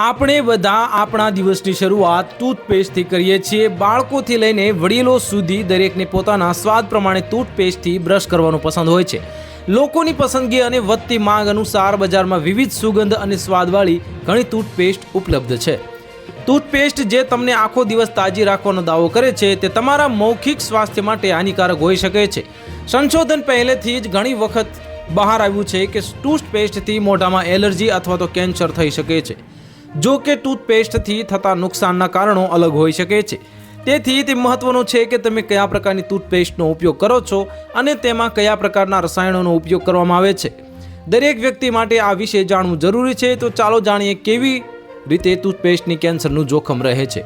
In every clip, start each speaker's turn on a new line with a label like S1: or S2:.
S1: આપણે બધા આપણા દિવસની શરૂઆત ટૂથપેસ્ટથી કરીએ છીએ. બાળકોથી લઈને વડીલો સુધી દરેકને પોતાના સ્વાદ પ્રમાણે ટૂથપેસ્ટથી બ્રશ કરવાનું પસંદ હોય છે. લોકોની પસંદગી અને વધતી માંગ અનુસાર બજારમાં વિવિધ સુગંધ અને સ્વાદવાળી ઘણી ટૂથપેસ્ટ ઉપલબ્ધ છે. ટૂથપેસ્ટ જે તમને આખો દિવસ તાજી રાખવાનો દાવો કરે છે તે તમારા મૌખિક સ્વાસ્થ્ય માટે હાનિકારક હોઈ શકે છે. સંશોધન પહેલેથી જ ઘણી વખત બહાર આવ્યું છે કે ટૂથપેસ્ટથી મોઢામાં એલર્જી અથવા તો કેન્સર થઈ શકે છે. જો કે ટૂથપેસ્ટથી થતા નુકસાનના કારણો અલગ હોઈ શકે છે. તેથી તે મહત્વનું છે કે તમે કયા પ્રકારની ટૂથપેસ્ટનો ઉપયોગ કરો છો અને તેમાં કયા પ્રકારના રસાયણોનો ઉપયોગ કરવામાં આવે છે. દરેક વ્યક્તિ માટે આ વિશે જાણવું જરૂરી છે, તો ચાલો જાણીએ કેવી રીતે ટૂથપેસ્ટની કેન્સરનું જોખમ રહે છે.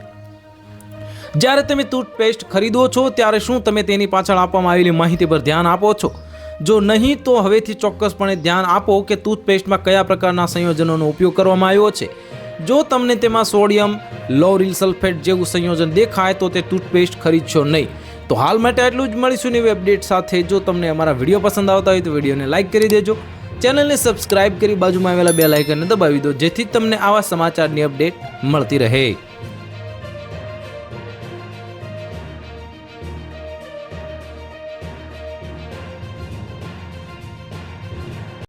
S1: જ્યારે તમે ટૂથપેસ્ટ ખરીદો છો, ત્યારે શું તમે તેની પાછળ આપવામાં આવેલી માહિતી પર ધ્યાન આપો છો? જો નહીં, તો હવેથી ચોક્કસપણે ધ્યાન આપો કે ટૂથપેસ્ટમાં કયા પ્રકારના સંયોજનોનો ઉપયોગ કરવામાં આવ્યો છે. જો તમને તેમાં સોડિયમ, લોરિલ સલ્ફેટ જેવું સંયોજન દેખાય તો તે ટૂથપેસ્ટ ખરીદશો નહીં. તો હાલ માટે આટલું જ મળીશું નવી અપડેટ સાથે. જો તમને અમારા વીડિયો પસંદ આવતા હોય તો વિડીયોને લાઇક કરી દેજો. ચેનલને સબસ્ક્રાઇબ કરી બાજુમાં આવેલા બે લાઇકનને દબાવી દો, જેથી તમને આવા સમાચારની અપડેટ મળતી રહે.